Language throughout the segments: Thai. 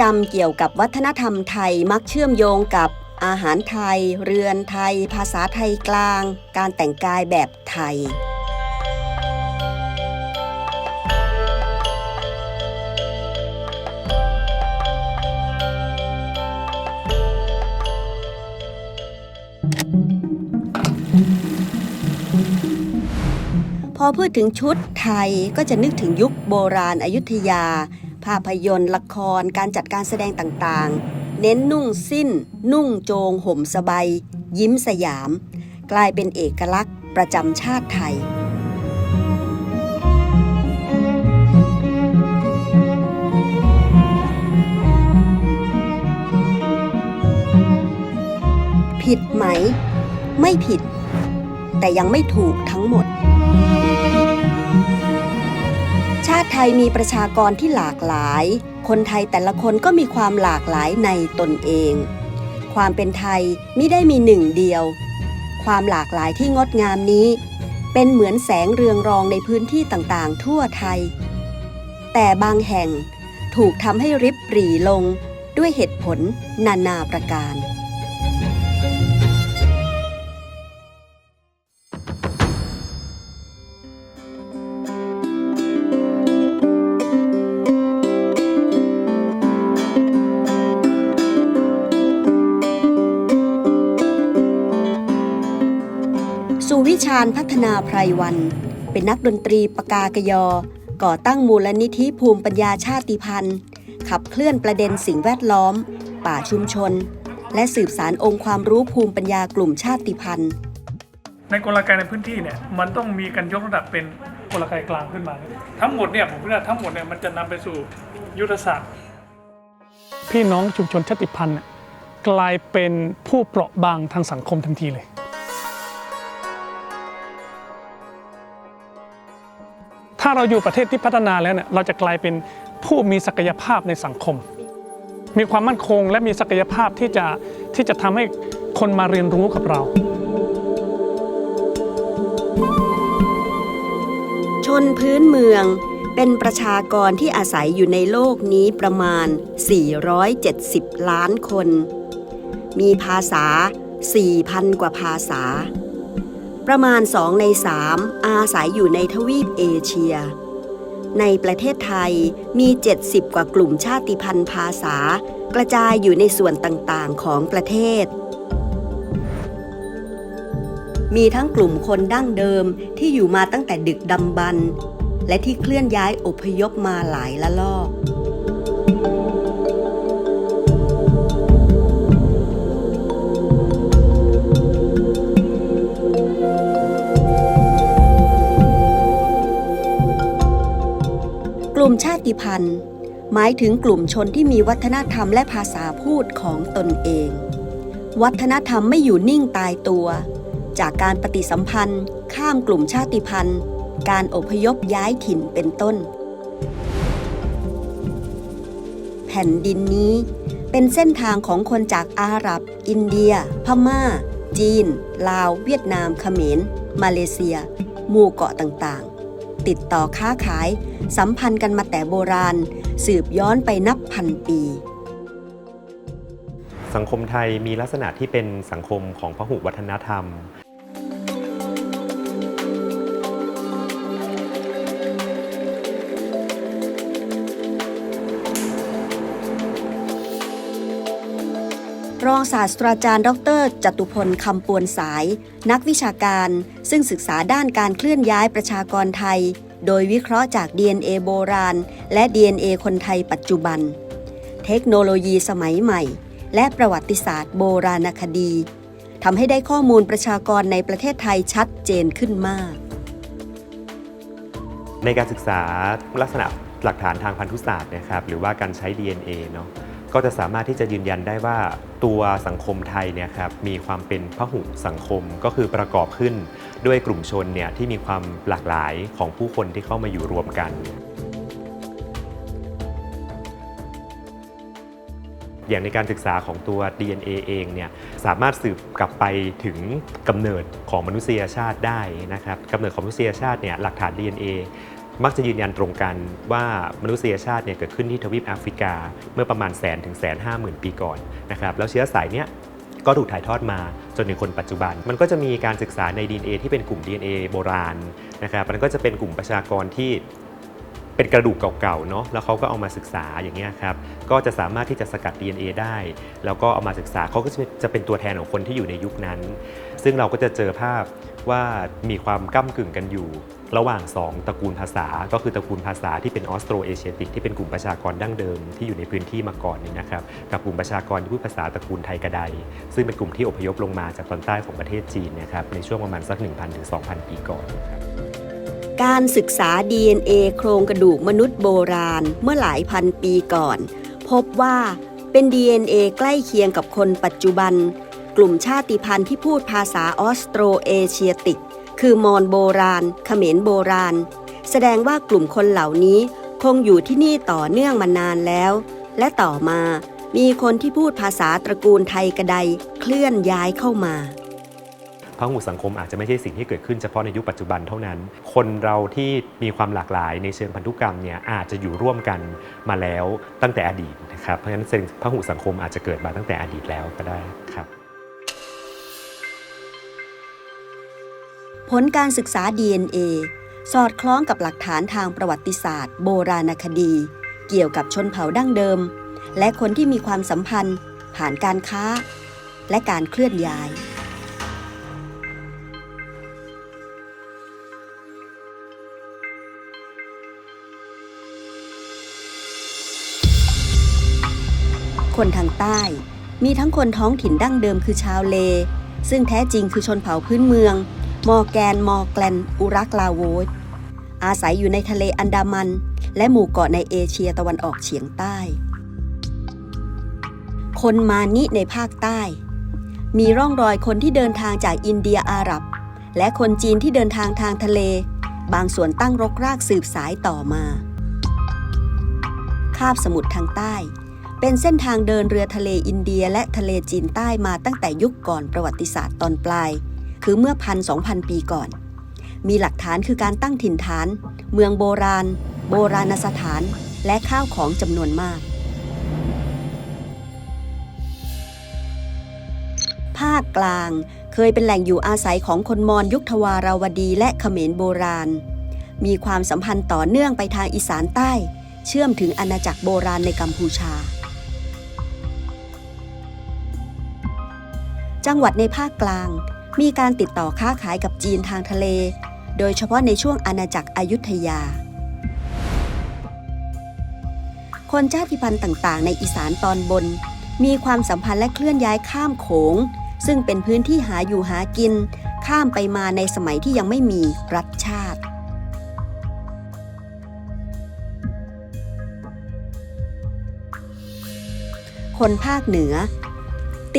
จำเกี่ยวกับวัฒนธรรมไทยมักเชื่อมโยงกับอาหารไทย เรือนไทย ภาษาไทยกลาง การแต่งกายแบบไทย พอพูดถึงชุดไทยก็จะนึกถึงยุคโบราณอายุทยา ภาพยนตร์ ละคร การจัดการแสดงต่างๆ เน้นนุ่งสิ้น นุ่งโจง ห่มสบาย ยิ้มสยาม กลายเป็นเอกลักษณ์ประจำชาติไทย ผิดไหม ไม่ผิด แต่ยังไม่ถูกทั้งหมด ไทยมีประชากรที่หลากหลาย คนไทยแต่ละคนก็มีความหลากหลายในตนเอง ความเป็นไทยมิได้มีหนึ่งเดียว ความหลากหลายที่งดงามนี้ เป็นเหมือนแสงเรืองรองในพื้นที่ต่างๆ ทั่วไทย แต่บางแห่งถูกทำให้ริบหรี่ลงด้วยเหตุผลนานาประการ สุวิชาญพัฒนาไพรวัน เป็นนักดนตรีปากากยอ ก่อตั้งมูลนิธิภูมิปัญญาชาติพันธุ์ ขับเคลื่อนประเด็นสิ่งแวดล้อม ป่าชุมชน และสืบสารองค์ความรู้ภูมิปัญญากลุ่มชาติพันธุ์ ในกลไกในพื้นที่เนี่ยมันต้องมีการยกระดับเป็นกลไกกลางขึ้นมา ทั้งหมดเนี่ยผมคิดว่าทั้งหมดเนี่ยมันจะนำไปสู่ยุทธศาสตร์ พี่น้องชุมชนชาติพันธุ์เนี่ยกลายเป็นผู้เปราะบางทางสังคมทันทีเลยาเราอยู่ประเทศที่พัฒนาแล้วเนี่ยเราจะกลายเป็นผู้มีศักยภาพในสังคม มีความมั่นคงและมีศักยภาพที่จะที่จะทำให้คนมาเรียนรู้กับเรา ชนพื้นเมืองเป็นประชากรที่อาศัยอยู่ในโลกนี้ประมาณ 470 ล้านคน มีภาษา 4,000 กว่าภาษา ประมาณ 2 ใน 3 อาศัยอยู่ในทวีปเอเชีย ในประเทศไทยมี 70 กว่ากลุ่มชาติพันธุ์ภาษา กระจายอยู่ในส่วนต่างๆของประเทศ มีทั้งกลุ่มคนดั้งเดิมที่อยู่มาตั้งแต่ดึกดำบรรพ์และที่เคลื่อนย้ายอพยพมาหลายละลอก ชาติพันธุ์ หมายถึงกลุ่มชนที่มีวัฒนธรรมและภาษาพูดของตนเอง วัฒนธรรมไม่อยู่นิ่งตายตัว จากการปฏิสัมพันธ์ ข้ามกลุ่มชาติพันธุ์ การอพยพย้ายถิ่นเป็นต้น แผ่นดินนี้เป็นเส้นทางของคนจากอาหรับ อินเดีย พม่า จีน ลาว เวียดนาม เขมร มาเลเซีย หมู่เกาะต่าง ติดต่อค้าขาย สัมพันธ์กันมาแต่โบราณ สืบย้อนไปนับพันปี สังคมไทยมีลักษณะที่เป็นสังคมของพหุวัฒนธรรม รองศาสตราจารย์ ดร จตุพลคำปวนสาย นักวิชาการ ซึ่งศึกษาด้านการเคลื่อนย้ายประชากรไทย โดยวิเคราะห์จาก DNA โบราณ และ DNA คนไทยปัจจุบัน เทคโนโลยีสมัยใหม่ และประวัติศาสตร์โบราณคดีทำให้ได้ข้อมูลประชากรในประเทศไทยชัดเจนขึ้นมาก ในการศึกษาลักษณะหลักฐานทางพันธุศาสตร์นะครับหรือว่าการใช้ DNA เนาะ ก็จะสามารถที่จะยืนยันได้ว่าตัวสังคมไทยเนี่ยครับมีความเป็นพหุสังคมก็คือประกอบขึ้นด้วยกลุ่มชนเนี่ยที่มีความหลากหลายของผู้คนที่เข้ามาอยู่รวมกัน อย่างในการศึกษาของตัว DNA เองเนี่ยสามารถสืบกลับไปถึงกำเนิดของมนุษยชาติได้นะครับกำเนิดของมนุษยชาติเนี่ยหลักฐาน DNA มักจะยืนยันตรงกันว่ามนุษยชาติเนี่ยเกิดขึ้นที่ทวีปแอฟริกา เมื่อประมาณแสนถึงแสนห้าหมื่นปีก่อนนะครับแล้วเชื้อสายเนี้ยก็ถูกถ่ายทอดมาจนถึงคนปัจจุบัน มันก็จะมีการศึกษาใน DNA ที่เป็นกลุ่ม DNA โบราณนะครับมันก็จะเป็นกลุ่มประชากรที่เป็นกระดูกเก่าๆเนาะแล้วเขาก็เอามาศึกษาอย่างเงี้ยครับก็จะสามารถที่จะสกัด DNA ได้ แล้วก็เอามาศึกษาเขาก็จะเป็นตัวแทนของคนที่อยู่ในยุคนั้น ซึ่งเราก็จะเจอภาพว่ามีความก้ากึ่งกันอยู่ ระหว่าง 2 ตระกูลภาษา ก็คือตระกูลภาษาที่เป็นออสโตรเอเชียติกที่เป็นกลุ่มประชากรดั้งเดิมที่อยู่ในพื้นที่มาก่อนนี่นะครับกับกลุ่มประชากรที่พูดภาษาตระกูลไทยกระไดซึ่งเป็นกลุ่มที่อพยพลงมาจากตอนใต้ของประเทศจีนนะครับในช่วงประมาณสัก 1,000ถึง2,000 ปีก่อนครับการศึกษา DNA โครงกระดูกมนุษย์โบราณเมื่อหลายพันปีก่อน พบว่าเป็น DNA ใกล้เคียงกับคนปัจจุบัน กลุ่มชาติพันธุ์ที่พูดภาษาออสโตรเอเชียติก คือมอญโบราณเขมรโบราณ แสดงว่ากลุ่มคนเหล่านี้คงอยู่ที่นี่ต่อเนื่องมานานแล้ว และต่อมามีคนที่พูดภาษาตระกูลไทยกระไดเคลื่อนย้ายเข้ามาพหุสังคมอาจจะไม่ใช่สิ่งที่เกิดขึ้นเฉพาะในยุคปัจจุบันเท่านั้น คนเราที่มีความหลากหลายในเชิงพันธุกรรมเนี่ยอาจจะอยู่ร่วมกันมาแล้วตั้งแต่อดีตนะครับ เพราะฉะนั้นพหุสังคมอาจจะเกิดมาตั้งแต่อดีตแล้วก็ได้ ผลการศึกษา DNA สอดคล้องกับหลักฐานทางประวัติศาสตร์ โบราณคดี เกี่ยวกับชนเผ่าดั้งเดิม และคนที่มีความสัมพันธ์ ผ่านการค้า และการเคลื่อนย้าย คนทางใต้มีทั้งคนท้องถิ่นดั้งเดิมคือชาวเล ซึ่งแท้จริงคือชนเผ่าพื้นเมือง มอร์แกน มอร์แกลน อุรักลาโวสอาศัยอยู่ในทะเลอันดามัน และหมู่เกาะในเอเชียตะวันออกเฉียงใต้ คนมานิในภาคใต้ มีร่องรอยคนที่เดินทางจากอินเดียอาหรับ และคนจีนที่เดินทางทางทะเล บางส่วนตั้งรกรากสืบสายต่อมาคาบสมุทรทางใต้ เป็นเส้นทางเดินเรือทะเลอินเดียและทะเลจีนใต้มาตั้งแต่ยุคก่อนประวัติศาสตร์ตอนปลาย คือเมื่อพันสองพันปีก่อน มีหลักฐานคือการตั้งถิ่นฐาน เมืองโบราณ โบราณสถาน และข้าวของจำนวนมาก ภาคกลางเคยเป็นแหล่งอยู่อาศัยของคนมอญยุคทวาราวดีและเขมรโบราณ มีความสัมพันธ์ต่อเนื่องไปทางอีสานใต้ เชื่อมถึงอาณาจักรโบราณในกัมพูชาจังหวัดในภาคกลาง มีการติดต่อค้าขายกับจีนทางทะเล โดยเฉพาะในช่วงอาณาจักรอยุธยา คนชาติพันธุ์ต่างๆ ในอีสานตอนบน มีความสัมพันธ์และเคลื่อนย้ายข้ามโขง ซึ่งเป็นพื้นที่หาอยู่หากิน ข้ามไปมาในสมัยที่ยังไม่มีรัฐชาติคนภาคเหนือ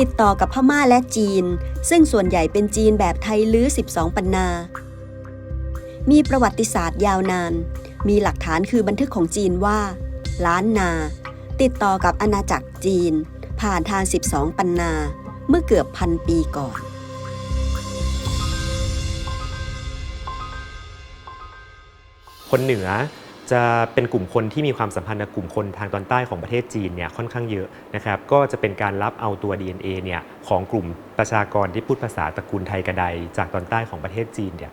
ติดต่อกับพม่าและจีน ซึ่งส่วนใหญ่เป็นจีนแบบไทยลื้อ 12 ปันนา มีประวัติศาสตร์ยาวนาน มีหลักฐานคือบันทึกของจีนว่า ล้านนา ติดต่อกับอาณาจักรจีน ผ่านทาง 12 ปันนา เมื่อเกือบพันปีก่อนคนเหนือ จะเป็นกลุ่มคนที่มีความสัมพันธ์กับกลุ่มคนทางตอนใต้ของประเทศจีนเนี่ยค่อนข้างเยอะนะครับก็จะเป็นการรับเอาตัว DNA เนี่ยของกลุ่มประชากรที่พูดภาษาตระกูลไทยกระไดจากตอนใต้ของประเทศจีนเนี่ย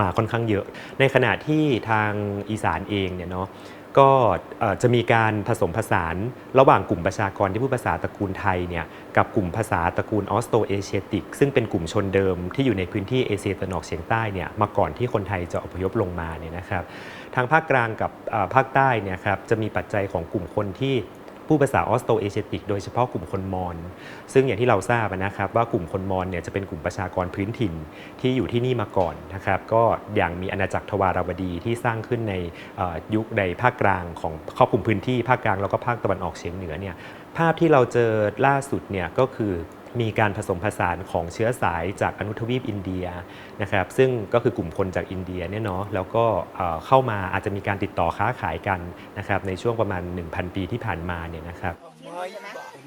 มาค่อนข้างเยอะ ในขณะที่ทางอีสานเองเนี่ยเนาะ ก็จะมีการผสมผสานระหว่างกลุ่มประชากรที่พูดภาษาตระกูลไทยเนี่ยกับกลุ่มภาษาตระกูลออสโตเอเชียติก ซึ่งเป็นกลุ่มชนเดิมที่อยู่ในพื้นที่เอเชียตะวันออกเฉียงใต้เนี่ยมาก่อนที่คนไทยจะอพยพลงมาเนี่ยนะครับทางภาคกลางกับภาคใต้เนี่ยครับจะมีปัจจัยของกลุ่มคนที่ ผู้ภาษาออสโตเอเชติกโดยเฉพาะกลุ่มคนมอญซึ่งอย่างที่เราทราบนะครับว่ากลุ่มคนมอญเนี่ยจะเป็นกลุ่มประชากรพื้นถิ่นที่อยู่ที่นี่มาก่อนนะครับก็อย่างมีอาณาจักรทวาราวดีที่สร้างขึ้นในยุคในภาคกลางของครอบคลุมพื้นที่ภาคกลางแล้วก็ภาคตะวันออกเฉียงเหนือเนี่ยภาพที่เราเจอล่าสุดเนี่ยก็คือ มีการผสมผสานของเชื้อสายจากอนุทวีปอินเดียนะครับซึ่งก็คือกลุ่มคนจากอินเดียเนี่ยเนาะแล้วก็เอ่อเข้ามาอาจจะมีการติดต่อค้าขายกันนะครับในช่วงประมาณ 1,000 ปีที่ผ่านมาเนี่ยนะครับ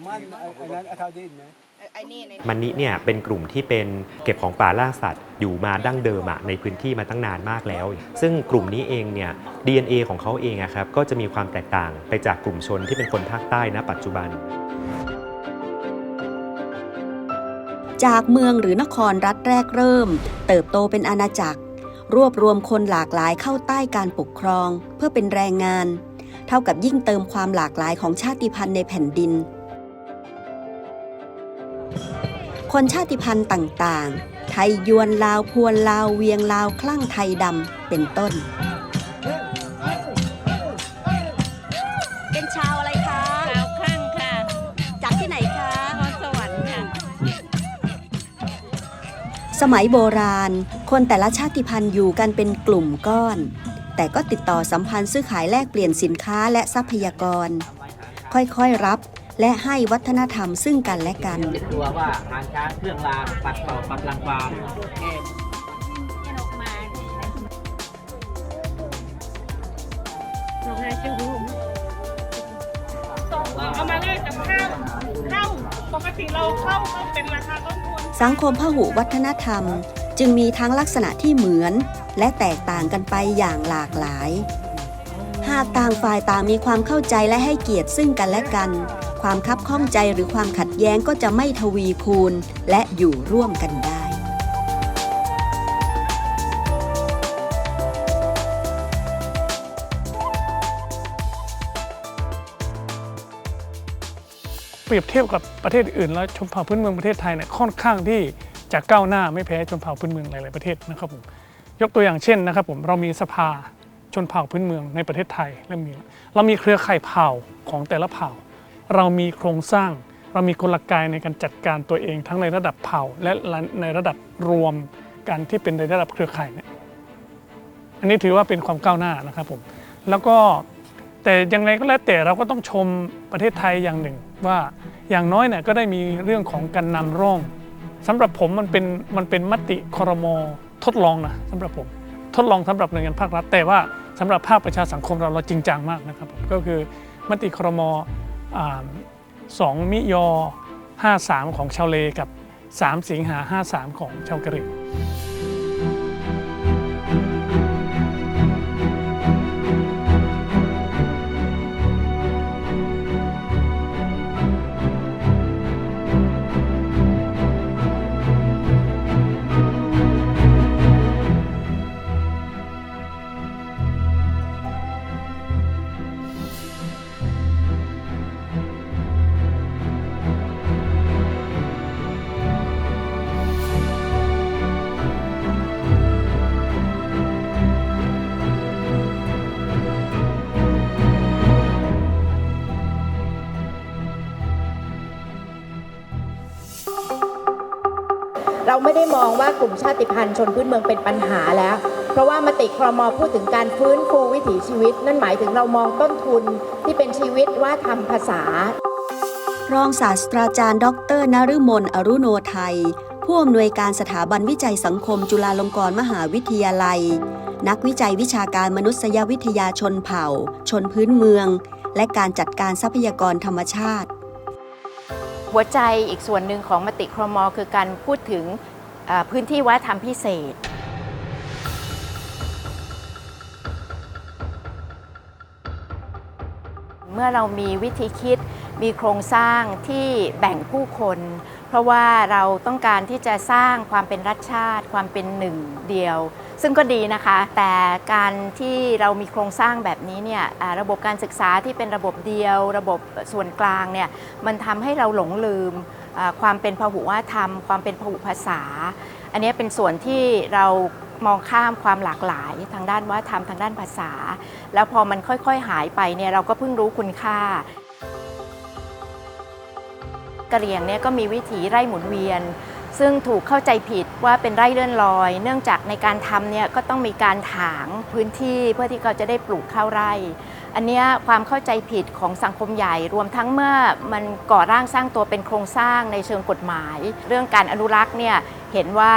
มันอันนั้นเอาดินนะไอ้นี่ในมันนิเนี่ยเป็นกลุ่มที่เป็นเก็บของป่าล่าสัตว์ อยู่มาดั้งเดิมอะในพื้นที่มาตั้งนานมากแล้ว ซึ่งกลุ่มนี้เองเนี่ย DNA ของเขาเองอะครับก็จะมีความแตกต่างไปจากกลุ่มชนที่เป็นคนภาคใต้ณปัจจุบัน จากเมืองหรือนครรัฐแรกเริ่ม เติบโตเป็นอาณาจักร รวบรวมคนหลากหลายเข้าใต้การปกครอง เพื่อเป็นแรงงาน เท่ากับยิ่งเติมความหลากหลายของชาติพันธุ์ในแผ่นดิน คนชาติพันธุ์ต่างๆ ไทยยวนลาวพวนลาวเวียงลาวคลั่งไทยดำเป็นต้น สมัยโบราณ คนแต่ละชาติพันธุ์อยู่กันเป็นกลุ่มก้อน แต่ก็ติดต่อสัมพันธ์ซื้อขายแลกเปลี่ยนสินค้าและทรัพยากร ค่อยๆรับและให้วัฒนธรรมซึ่งกันและกัน ตัวว่าหางช้างเครื่องรางปัดเป่าปัดรังควานส่งให้จูส่งเอามาแลกกับข้าวข้าวปกติเราเข้าเป็นราคาต้นทุน สังคมพหุวัฒนธรรม จึงมีทั้งลักษณะที่เหมือน และแตกต่างกันไปอย่างหลากหลาย หากต่างฝ่ายต่างมีความเข้าใจและให้เกียรติซึ่งกันและกัน ความคับข้องใจหรือความขัดแย้งก็จะไม่ทวีคูณ และอยู่ร่วมกันได้ รียบเทียบกับประเทศอื่น แล้วชนเผ่าพื้นเมืองประเทศไทยเนี่ยค่อนข้างที่จะก้าวหน้าไม่แพ้ชนเผ่าพื้นเมืองหลายๆประเทศนะครับผมยกตัวอย่างเช่นนะครับผมเรามีสภาชนเผ่าพื้นเมืองในประเทศไทยและมีเรามีเครือข่ายเผ่าของแต่ละเผ่า เรามีโครงสร้าง เรามีกลไกในการจัดการตัวเองทั้งในระดับเผ่า และในระดับรวมกันที่เป็นในระดับเครือข่ายเนี่ยอันนี้ถือว่าเป็นความก้าวหน้านะครับผมแล้วก็ แต่อย่างไรก็แล้วแต่เราก็ต้องชมประเทศไทยอย่างหนึ่ง ว่าอย่างน้อยเนี่ยก็ได้มีเรื่องของการนำร่องสำหรับผมมันเป็นมันเป็นมติครมทดลองนะสำหรับผม ทดลองสำหรับหน่วยงานภาครัฐ แต่ว่าสำหรับภาคประชาสังคมเราเราจริงจังมากนะครับผมก็คือมติครมอสองมิยอ53 ของชาวเลกับ 3 สิงหา 53 ของชาวกะเหรี่ยง ไม่ได้มองว่ากลุ่มชาติพันธุ์ชนพื้นเมืองเป็นปัญหาแล้ว เพราะว่ามติครมพูดถึงการฟื้นฟูวิถีชีวิต นั่นหมายถึงเรามองต้นทุนที่เป็นชีวิตว่าทำภาษารองศาสตราจารย์ ดรนฤมลอรุโนไทย ผู้อำนวยการสถาบันวิจัยสังคมจุฬาลงกรณ์มหาวิทยาลัย นักวิจัยวิชาการมนุษยวิทยาชนเผ่า ชนพื้นเมือง และการจัดการทรัพยากรธรรมชาติ หัวใจอีกส่วนหนึ่งของมติครมคือการพูดถึงเอ่อ พื้นที่วัฒนธรรมพิเศษ เมื่อเรามีวิธีคิดมีโครงสร้างที่แบ่งผู้คน เพราะว่าเราต้องการที่จะสร้างความเป็นรัฐชาติ ความเป็นหนึ่งเดียว ซึ่งก็ดีนะคะ แต่การที่เรามีโครงสร้างแบบนี้เนี่ยระบบการศึกษาที่เป็นระบบเดียว ระบบส่วนกลางเนี่ยมันทำให้เราหลงลืม ความเป็นพหุวัฒนธรรม ความเป็นพหุภาษา อันนี้เป็นส่วนที่เรามองข้ามความหลากหลายทางด้านวัฒนธรรมทางด้านภาษา แล้วพอมันค่อยๆหายไปเนี่ยเราก็เพิ่งรู้คุณค่ากะเหรี่ยงเนี่ยก็มีวิถีไร่หมุนเวียน ซึ่งถูกเข้าใจผิดว่าเป็นไร่เลื่อนลอย เนื่องจากในการทำเนี่ยก็ต้องมีการถางพื้นที่เพื่อที่เขาจะได้ปลูกข้าวไร่ อันนี้ความเข้าใจผิดของสังคมใหญ่ รวมทั้งเมื่อมันก่อร่างสร้างตัวเป็นโครงสร้างในเชิงกฎหมาย เรื่องการอนุรักษ์เนี่ยเห็นว่า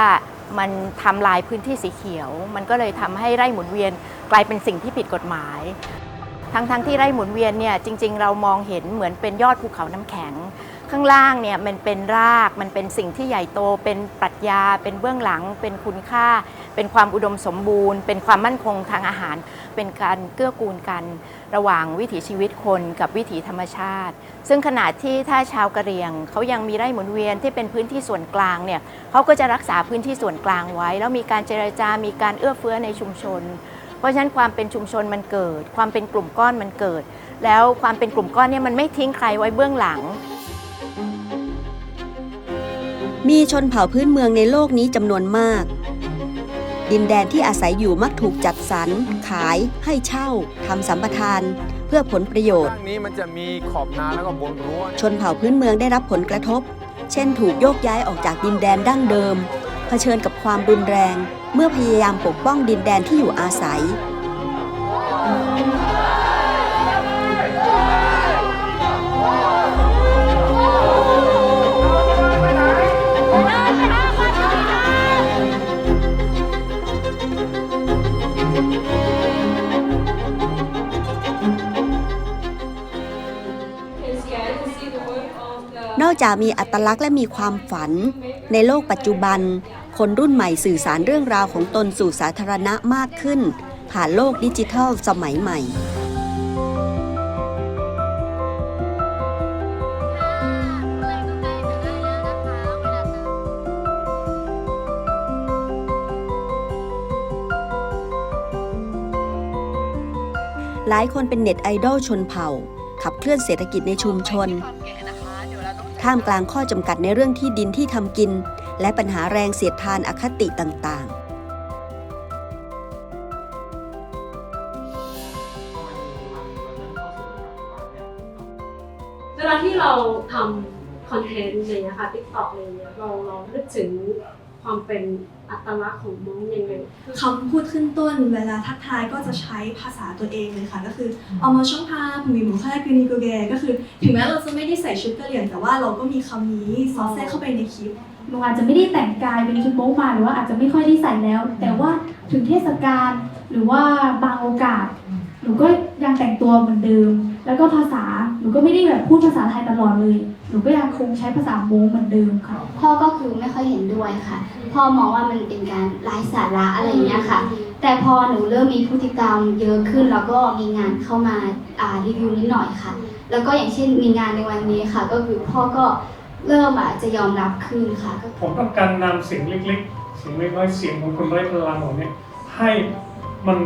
มันทำลายพื้นที่สีเขียว มันก็เลยทำให้ไร่หมุนเวียนกลายเป็นสิ่งที่ผิดกฎหมาย ทั้งๆที่ไร่หมุนเวียนเนี่ยจริง ๆ เรามองเห็นเหมือนเป็นยอดภูเขาน้ำแข็ง ข้างล่างเนี่ยมันเป็นราก มันเป็นสิ่งที่ใหญ่โต เป็นปรัชญา เป็นเบื้องหลัง เป็นคุณค่า เป็นความอุดมสมบูรณ์ เป็นความมั่นคงทางอาหาร เป็นการเกื้อกูลกัน ระหว่างวิถีชีวิตคนกับวิถีธรรมชาติ ซึ่งขณะที่ถ้าชาวกะเหรี่ยงเขายังมีไร่หมุนเวียนที่เป็นพื้นที่ส่วนกลางเนี่ยเขาก็จะรักษาพื้นที่ส่วนกลางไว้ แล้วมีการเจรจา มีการเอื้อเฟื้อในชุมชน เพราะฉะนั้นความเป็นชุมชนมันเกิด ความเป็นกลุ่มก้อนมันเกิด แล้วความเป็นกลุ่มก้อนเนี่ยมันไม่ทิ้งใครไว้เบื้องหลัง มีชนเผ่าพื้นเมืองในโลกนี้จำนวนมาก ดินแดนที่อาศัยอยู่มักถูกจัดสรร ขาย ให้เช่าทำสัมปทาน เพื่อผลประโยชน์ข้างนี้มันจะมีขอบนาแล้วก็บนรั้วชนเผ่าพื้นเมืองได้รับผลกระทบ เช่นถูกโยกย้ายออกจากดินแดนดั้งเดิม เผชิญกับความรุนแรง เมื่อพยายามปกป้องดินแดนที่อยู่อาศัย มีอัตลักษณ์และมีความฝัน ในโลกปัจจุบัน คนรุ่นใหม่สื่อสารเรื่องราวของตนสู่สาธารณะมากขึ้น ผ่านโลกดิจิทัลสมัยใหม่หลายคนเป็นเน็ตไอดอลชนเผ่า ขับเคลื่อนเศรษฐกิจในชุมชน ท่ามกลางข้อจำกัดในเรื่องที่ดินที่ทำกิน และปัญหาแรงเสียดทานอคติต่างๆ เวลาที่เราทำคอนเทนต์อะไรเงี้ยค่ะติ๊กต็อกอะไรเงี้ยเราเรานึกถึง ความเป็นอัตลักษณ์ของม้งยังไงคำพูดขึ้นต้นเวลาทักทายก็จะใช้ภาษาตัวเองเลยค่ะ ก็คือเอามาช่องพามีหมูค่ากุนิโกเกก็คือ ถึงแม้เราจะไม่ได้ใส่ชุดกะเหรี่ยงแต่ว่าเราก็มีคำนี้ซอสแทรกเข้าไปในคลิปหนูอาจจะไม่ได้แต่งกายเป็นชุดโป๊มาหรือว่าอาจจะไม่ค่อยได้ใส่แล้ว แต่ว่าถึงเทศกาลหรือว่าบางโอกาส หนูก็ยังแต่งตัวเหมือนเดิม แล้วก็ภาษา หนูก็ไม่ได้แบบพูดภาษาไทยตลอดเลย หนูก็ยังคงใช้ภาษาโม้เหมือนเดิมค่ะ พ่อก็คือไม่ค่อยเห็นด้วยค่ะ พ่อมองว่ามันเป็นการไร้สาระอะไรอย่างเงี้ยค่ะ แต่พอหนูเริ่มมีพฤติกรรมเยอะขึ้นแล้วก็มีงานเข้ามาอ่ารีวิวนิดหน่อยค่ะ แล้วก็อย่างเช่นมีงานในวันนี้ค่ะ ก็คือพ่อก็เริ่มอะจะยอมรับขึ้นค่ะผมต้องการนำเสียงเล็กๆ เสียงเล็กน้อยเสียงของคนไร้พลังเหล่านี้ให้มัน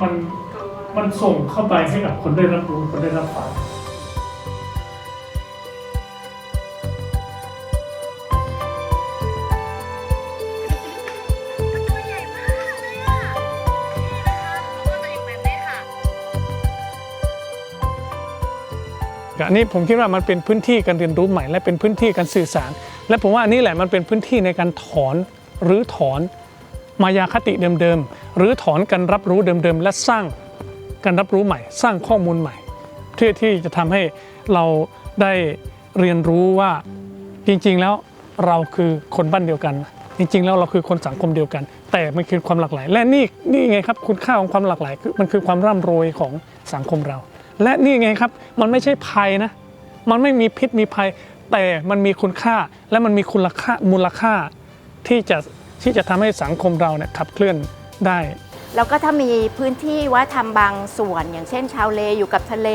มันมันส่งเข้าไปให้กับคนได้รับรู้คนได้รับฟัง อันนี้ผมคิดว่ามันเป็นพื้นที่การเรียนรู้ใหม่ และเป็นพื้นที่การสื่อสาร และผมว่าอันนี้แหละมันเป็นพื้นที่ในการถอนหรือถอนมายาคติเดิมๆหรือถอนการรับรู้เดิมๆและสร้างการรับรู้ใหม่ สร้างข้อมูลใหม่เพื่อที่จะทำให้เราได้เรียนรู้ว่าจริงๆแล้วเราคือคนบ้านเดียวกัน จริงๆแล้วเราคือคนสังคมเดียวกัน แต่มันคือความหลากหลาย และนี่นี่ไงครับคุณค่าของความหลากหลายคือมันคือความร่ำรวยของสังคมเรา และนี่ไงครับ มันไม่ใช่ภัยนะ มันไม่มีพิษมีภัย แต่มันมีคุณค่าและมันมีคุณค่ามูลค่า ที่จะที่จะทำให้สังคมเราเนี่ยขับเคลื่อนได้แล้วก็ถ้ามีพื้นที่ว่าทำบางส่วน อย่างเช่น ชาวเลอยู่กับทะเล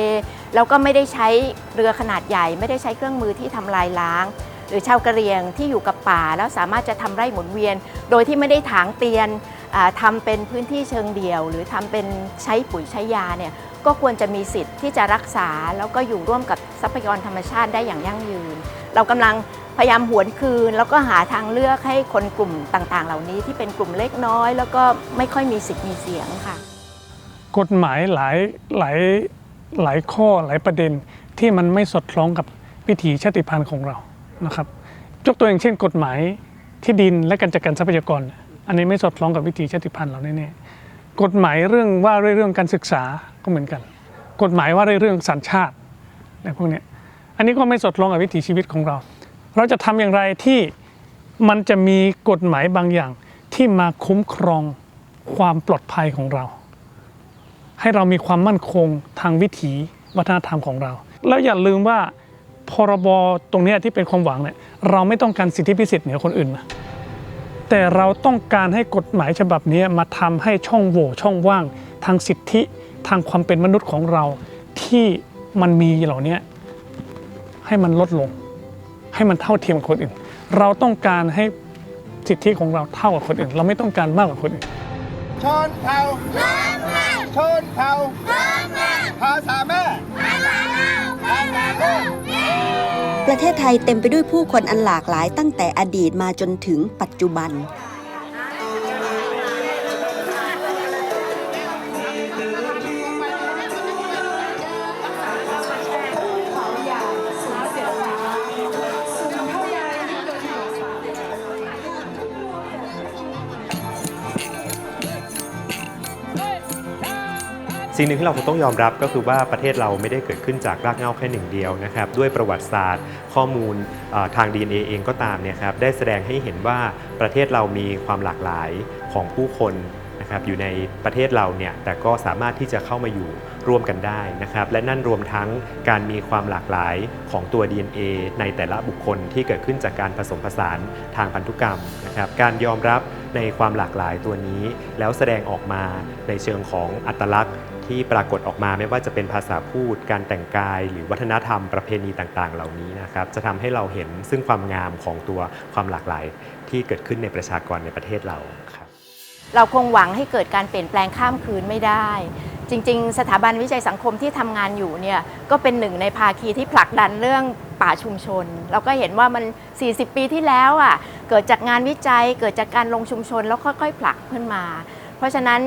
แล้วก็ไม่ได้ใช้เรือขนาดใหญ่ ไม่ได้ใช้เครื่องมือที่ทำลายล้าง หรือชาวกะเหรี่ยงที่อยู่กับป่า แล้วสามารถจะทำไร่หมุนเวียน โดยที่ไม่ได้ถางเตียนอ่าทำเป็นพื้นที่เชิงเดี่ยว หรือทำเป็นใช้ปุ๋ยใช้ยาเนี่ย ก็ควรจะมีสิทธิ์ที่จะรักษา แล้วก็อยู่ร่วมกับทรัพยากรธรรมชาติได้อย่างยั่งยืน เรากำลังพยายามหวนคืน แล้วก็หาทางเลือกให้คนกลุ่มต่างๆ เหล่านี้ที่เป็นกลุ่มเล็กน้อย แล้วก็ไม่ค่อยมีสิทธิ์มีเสียงค่ะ กฎหมายหลายหลายหลายข้อหลายประเด็นที่มันไม่สอดคล้องกับวิถีชาติพันธุ์ของเรานะครับยกตัวอย่างเช่น กฎหมายที่ดินและการจัดการทรัพยากร อันนี้ไม่สอดคล้องกับวิถีชาติพันธุ์เราแน่ๆกฎหมายเรื่องว่าเรื่องการศึกษา ก็เหมือนกัน กฎหมายว่าด้วยเรื่องสัญชาติอะไรพวกนี้อันนี้ก็ไม่สอดคล้องกับวิถีชีวิตของเรา เราจะทำอย่างไรที่มันจะมีกฎหมายบางอย่างที่มาคุ้มครองความปลอดภัยของเรา ให้เรามีความมั่นคงทางวิถีวัฒนธรรมของเรา แล้วอย่าลืมว่าพรบตรงนี้ที่เป็นความหวังเนี่ยเราไม่ต้องการสิทธิพิเศษเหนือคนอื่นนะแต่เราต้องการให้กฎหมายฉบับนี้มาทำให้ช่องโหว่ช่องว่างทางสิทธิ ทางความเป็นมนุษย์ของเราที่มันมีเหล่านี้ให้มันลดลง ให้มันเท่าเทียมกับคนอื่น เราต้องการให้สิทธิของเราเท่ากับคนอื่น เราไม่ต้องการมากกว่าคนอื่นชนเผ่าชนเผ่าภาษาแม่ประเทศไทยเต็มไปด้วยผู้คนอันหลากหลายตั้งแต่อดีตมาจนถึงปัจจุบัน สิ่งหนึ่งที่เราคงต้องยอมรับก็คือว่าประเทศเราไม่ได้เกิดขึ้นจากรากเหง้าแค่หนึ่งเดียวนะครับด้วยประวัติศาสตร์ ข้อมูลทาง DNA เองก็ตามเนี่ยครับได้แสดงให้เห็นว่าประเทศเรามีความหลากหลายของผู้คนนะครับอยู่ในประเทศเราเนี่ยแต่ก็สามารถที่จะเข้ามาอยู่ร่วมกันได้นะครับและนั่นรวมทั้งการมีความหลากหลายของตัว DNA ในแต่ละบุคคลที่เกิดขึ้นจากการผสมผสานทางพันธุกรรมนะครับการยอมรับในความหลากหลายตัวนี้ แล้วแสดงออกมาในเชิงของอัตลักษณ์ ที่ปรากฏออกมาไม่ว่าจะเป็นภาษาพูด การแต่งกาย หรือวัฒนธรรมประเพณีต่างๆ เหล่านี้นะครับจะทำให้เราเห็นซึ่งความงามของตัวความหลากหลาย ที่เกิดขึ้นในประชากรในประเทศเราครับเราคงหวังให้เกิดการเปลี่ยนแปลงข้ามคืนไม่ได้ จริง ๆ สถาบันวิจัยสังคมที่ทำงานอยู่เนี่ยก็เป็นหนึ่งในภาคีที่ผลักดันเรื่องป่าชุมชน เราก็เห็นว่ามัน 40 ปีที่แล้วอะเกิดจากงานวิจัยเกิดจากการลงชุมชนแล้วค่อยๆผลักขึ้นมา เพราะฉะนั้น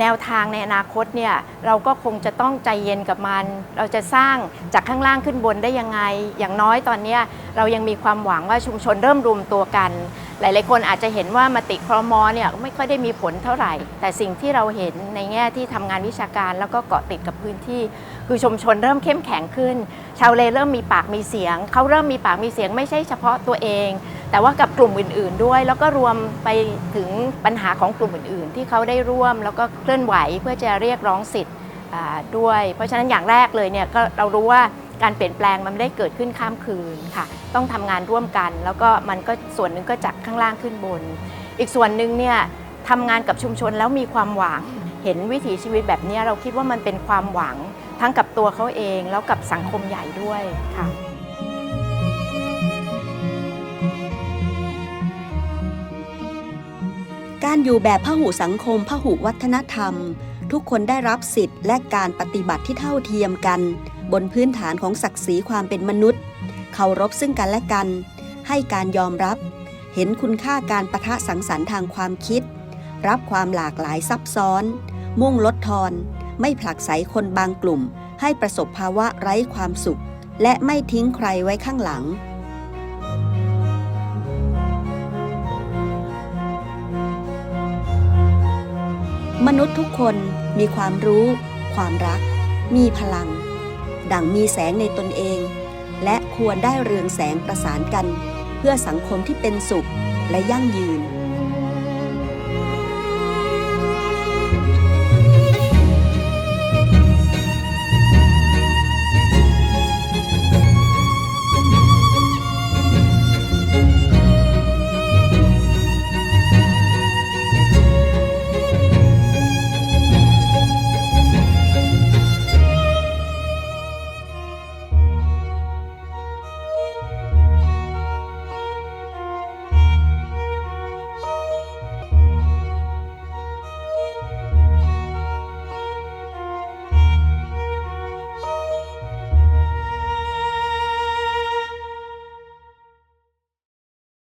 แนวทางในอนาคตเนี่ยเราก็คงจะต้องใจเย็นกับมัน เราจะสร้างจากข้างล่างขึ้นบนได้ยังไง อย่างน้อยตอนนี้เรายังมีความหวังว่าชุมชนเริ่มรวมตัวกัน หลาย ๆ คนอาจจะเห็นว่ามติครมเนี่ยไม่ค่อยได้มีผลเท่าไหร่ แต่สิ่งที่เราเห็นในแง่ที่ทำงานวิชาการ แล้วก็เกาะติดกับพื้นที่ คือชุมชนเริ่มเข้มแข็งขึ้น ชาวเลเริ่มมีปากมีเสียง เขาเริ่มมีปากมีเสียงไม่ใช่เฉพาะตัวเอง แต่ว่ากับกลุ่มอื่น ๆ ด้วย แล้วก็รวมไปถึงปัญหาของกลุ่มอื่น ๆ ที่เขาได้ร่วม แล้วก็เคลื่อนไหวเพื่อจะเรียกร้องสิทธิ์ด้วย เพราะฉะนั้นอย่างแรกเลยเนี่ยก็เรารู้ว่า การเปลี่ยนแปลงมันไม่ได้เกิดขึ้นข้ามคืนค่ะ ต้องทำงานร่วมกัน แล้วก็มันก็ส่วนหนึ่งก็จากข้างล่างขึ้นบน อีกส่วนหนึ่งเนี่ยทำงานกับชุมชนแล้วมีความหวัง เห็นวิถีชีวิตแบบนี้เราคิดว่ามันเป็นความหวัง ทั้งกับตัวเขาเองแล้วกับสังคมใหญ่ด้วยค่ะการอยู่แบบพหุสังคมพหุวัฒนธรรม ทุกคนได้รับสิทธิ์และการปฏิบัติที่เท่าเทียมกัน บนพื้นฐานของศักดิ์ศรีความเป็นมนุษย์ เคารพซึ่งกันและกัน ให้การยอมรับ เห็นคุณค่าการประทะสังสรรค์ทางความคิด รับความหลากหลายซับซ้อน มุ่งลดทอน ไม่ผลักไสคนบางกลุ่ม ให้ประสบภาวะไร้ความสุข และไม่ทิ้งใครไว้ข้างหลังมนุษย์ทุกคนมีความรู้ ความรัก มีพลัง ดั่งมีแสงในตนเอง และควรได้เรืองแสงประสานกัน เพื่อสังคมที่เป็นสุขและยั่งยืน